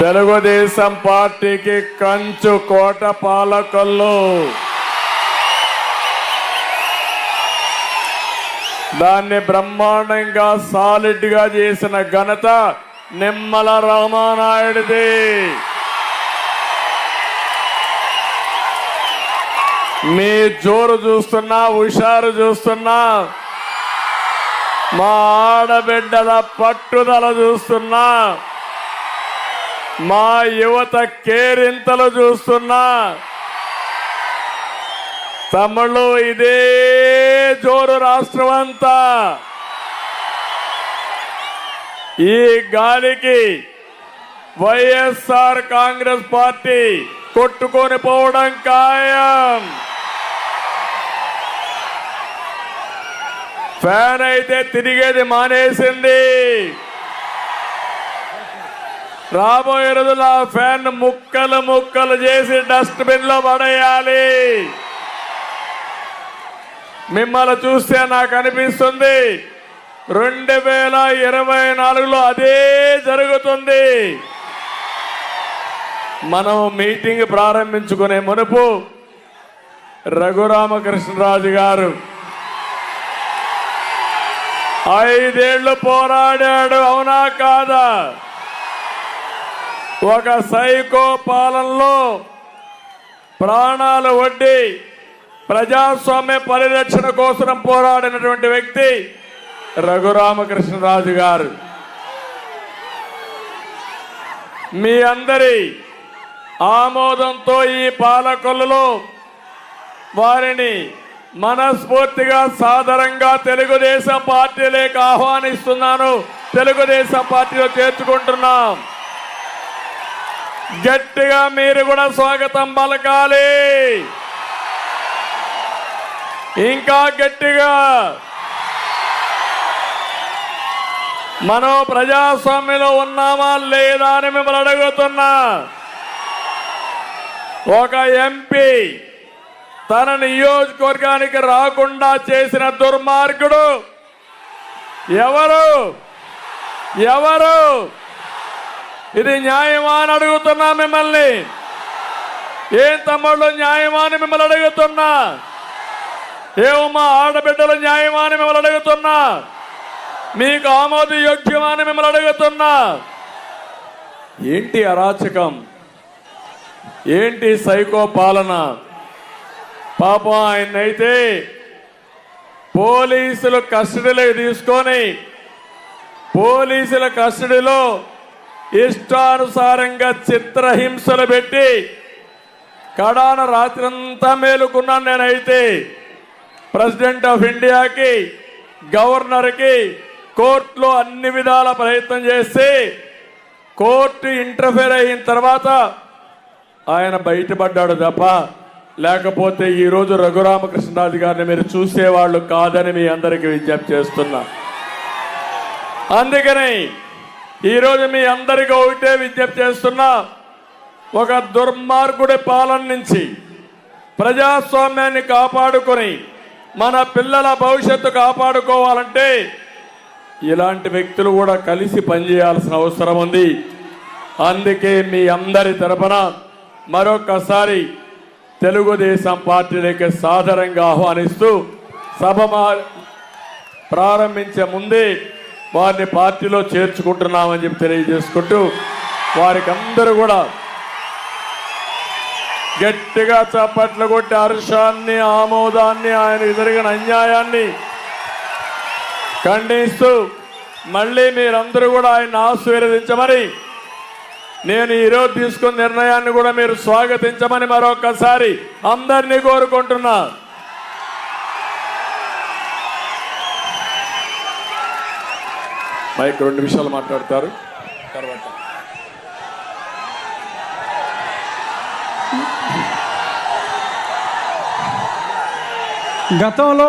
తెలుగుదేశం పార్టీకి కంచు కోట పాలకులు. దాన్ని బ్రహ్మాండంగా సాలిడ్గా చేసిన ఘనత నిమ్మల రామానాయుడిది మీ జోరు చూస్తున్నా హుషారు చూస్తున్నా మా ఆడబిడ్డల పట్టుదల చూస్తున్నా మా యువత కేరింతలు చూస్తున్నా తమ్ముళ్ళు ఇదే జోరు రాష్ట్రం అంతా ఈ గాలికి వైఎస్ఆర్ కాంగ్రెస్ పార్టీ కొట్టుకొని పోవడం ఖాయం. ఫ్యాన్ అయితే తిరిగేది మానేసింది. రాబోయే రోజుల ఆ ఫ్యాన్ ముక్కలు ముక్కలు చేసి డస్ట్బిన్లో పడేయాలి. మిమ్మల్ని చూస్తే నాకు అనిపిస్తుంది రెండు వేల ఇరవై నాలుగులో అదే జరుగుతుంది. మనం మీటింగ్ ప్రారంభించుకునే మునుపు రఘురామకృష్ణరాజు గారు ఐదేళ్ళు పోరాడాడు అవునా కాదా? ఒక సైకో పాలనలో ప్రాణాలు వడ్డి ప్రజాస్వామ్య పరిరక్షణ కోసం పోరాడినటువంటి వ్యక్తి రఘురామకృష్ణరాజు గారు. మీ అందరి ఆమోదంతో ఈ పాలకొల్లులో వారిని మనస్ఫూర్తిగా సాదరంగా తెలుగుదేశం పార్టీలోకి ఆహ్వానిస్తున్నాను. తెలుగుదేశం పార్టీలో చేర్చుకుంటున్నాం. గట్టిగా మీరు కూడా స్వాగతం పలకాలి. ఇంకా గట్టిగా మనం ప్రజాస్వామ్యంలో ఉన్నామా లేదా అని మిమ్మల్ని అడుగుతున్నా. ఒక ఎంపీ తన నియోజకవర్గానికి రాకుండా చేసిన దుర్మార్గుడు ఎవరు? ఎవరు? ఇది న్యాయమా అని అడుగుతున్నా మిమ్మల్ని. ఏం తమ్ముళ్ళు న్యాయమా అని మిమ్మల్ని అడుగుతున్నా? ఏమమ్మా ఆడబిడ్డలు న్యాయమా అని మిమ్మల్ని అడుగుతున్నా? మీకు ఆమోదయోగ్యమని మిమ్మల్ని అడుగుతున్నా. ఏంటి అరాచకం? ఏంటి సైకో పాలన పాపం ఆయన్నైతే పోలీసులు కస్టడీలోకి తీసుకొని పోలీసుల కస్టడీలో ఇష్టానుసారంగా చిత్రహింసలు పెట్టి కడాన రాత్రంతా మేలుకున్నాను నేనైతే. ప్రెసిడెంట్ ఆఫ్ ఇండియాకి గవర్నర్కి కోర్టులో అన్ని విధాల ప్రయత్నం చేసి కోర్టు ఇంటర్ఫేర్ అయిన తర్వాత ఆయన బయటపడ్డాడు తప్ప లేకపోతే ఈరోజు రఘురామకృష్ణరాజు గారిని మీరు చూసేవాళ్ళు కాదని మీ అందరికీ విజ్ఞప్తి చేస్తున్నా. అందుకని ఈరోజు మీ అందరికీ ఒకటే విజ్ఞప్తి చేస్తున్నా ఒక దుర్మార్గుడి పాలన నుంచి ప్రజాస్వామ్యాన్ని కాపాడుకొని మన పిల్లల భవిష్యత్తు కాపాడుకోవాలంటే ఇలాంటి వ్యక్తులు కూడా కలిసి పనిచేయాల్సిన అవసరం ఉంది. అందుకే మీ అందరి తరపున మరొకసారి తెలుగుదేశం పార్టీలోకి సాదరంగా ఆహ్వానిస్తూ సభ మా- ప్రారంభించే ముందే వారిని పార్టీలో చేర్చుకుంటున్నామని చెప్పి తెలియజేసుకుంటూ వారికి అందరూ కూడా గట్టిగా చప్పట్లు కొట్టి హర్షాన్ని ఆమోదాన్ని ఆయన జరిగిన అన్యాయాన్ని ఖండిస్తూ మళ్ళీ మీరందరూ కూడా ఆయన ఆశీర్వదించమని నేను ఈరోజు తీసుకున్న నిర్ణయాన్ని కూడా మీరు స్వాగతించమని మరొకసారి అందరినీ కోరుకుంటున్నా. మైక్ రెండు విషయాలు మాట్లాడతారు. తర్వాత. గతంలో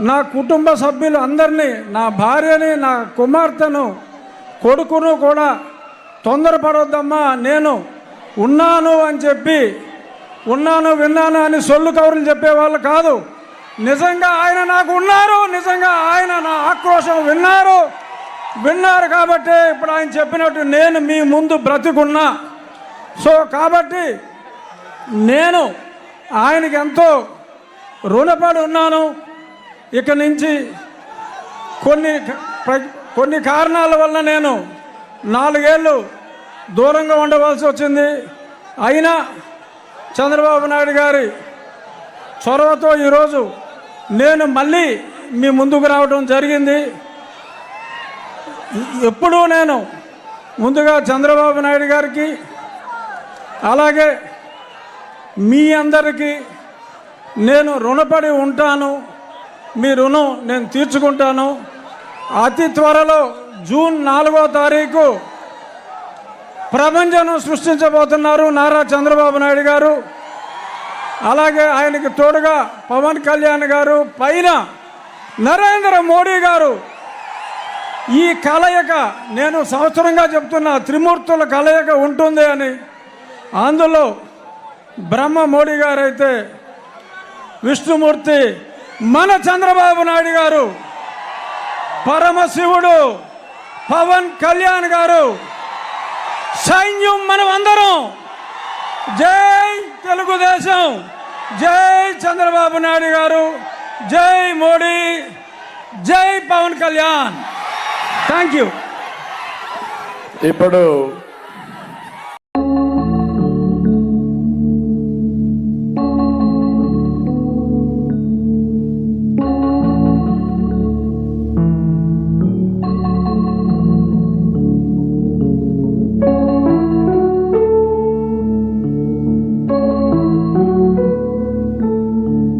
నా కుటుంబ సభ్యులు అందరినీ నా భార్యని నా కుమార్తెను కొడుకును కూడా తొందరపడొద్దమ్మా నేను ఉన్నాను అని చెప్పి ఉన్నాను విన్నాను అని సొల్లు కౌరులు చెప్పేవాళ్ళు కాదు. నిజంగా ఆయన నాకు ఉన్నారు నిజంగా ఆయన నా ఆక్రోశం విన్నారు. విన్నారు కాబట్టి ఇప్పుడు ఆయన చెప్పినట్టు నేను మీ ముందు బ్రతికున్నా. సో కాబట్టి నేను ఆయనకి ఎంతో రుణపడి ఉన్నాను. ఇక నుంచి కొన్ని ప్ర- కొన్ని కారణాల వల్ల నేను నాలుగేళ్ళు దూరంగా ఉండవలసి వచ్చింది. అయినా చంద్రబాబు నాయుడు గారి చొరవతో ఈరోజు నేను మళ్ళీ మీ ముందుకు రావడం జరిగింది. ఎప్పుడూ నేను ముందుగా చంద్రబాబు నాయుడు గారికి అలాగే మీ అందరికీ నేను రుణపడి ఉంటాను. మీ రుణం నేను తీర్చుకుంటాను. అతి త్వరలో జూన్ నాలుగో తారీఖు ప్రపంచం సృష్టించబోతున్నారు నారా చంద్రబాబు నాయుడు గారు. అలాగే ఆయనకి తోడుగా పవన్ కళ్యాణ్ గారు పైన నరేంద్ర మోడీ గారు. ఈ కలయిక నేను సంవత్సరంగా చెప్తున్న త్రిమూర్తుల కలయిక ఉంటుంది అని. అందులో బ్రహ్మ మోడీ గారైతే విష్ణుమూర్తి మన చంద్రబాబు నాయుడు గారు పరమశివుడు పవన్ కళ్యాణ్ గారు సైన్యం మనం అందరం. జై తెలుగుదేశం. జై చంద్రబాబు నాయుడు గారు. జై మోడీ. జై పవన్ కళ్యాణ్. Thank you. ఇప్పుడు